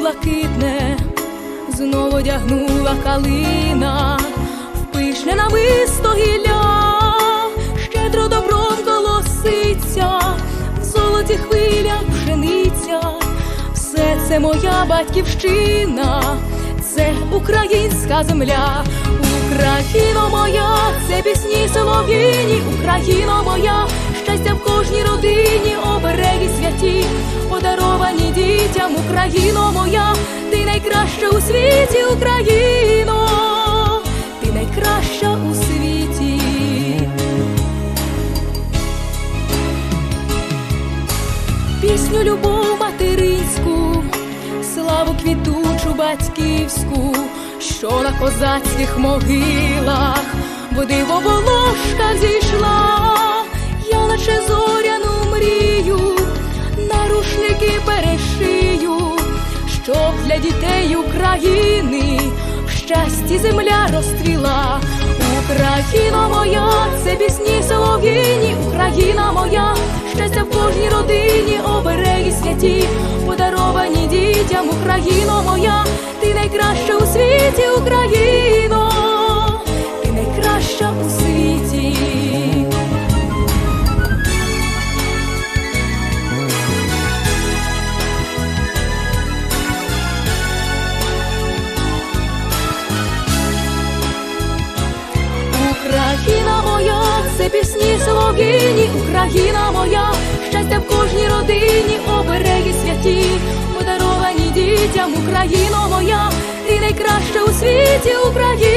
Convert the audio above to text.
блакитне, знову одягнула калина, в пишне намисто гілля, щедро добром колоситься, в золоті хвиля пшениця, все це моя батьківщина, це українська земля, Україно моя, це пісні солов'їні, Україно моя, щастя в кожній родині, Україно моя, ти найкраща у світі, Україно, ти найкраща у світі. Пісню любов материнську, славу квітучу батьківську, що на козацьких могилах води в оболошках зійшла, я наче зоряну дітей України. В щасті земля розстріла, Україна моя, це пісні солов'їні, Україна моя, щастя в кожній родині, обереги святі, подаровані дітям, Україна моя, ти найкраща у світі, Україно, солов'їні, Україна моя, щастя в кожній родині, обереги святі, подаровані дітям, Україно моя, ти найкраща у світі, Україно,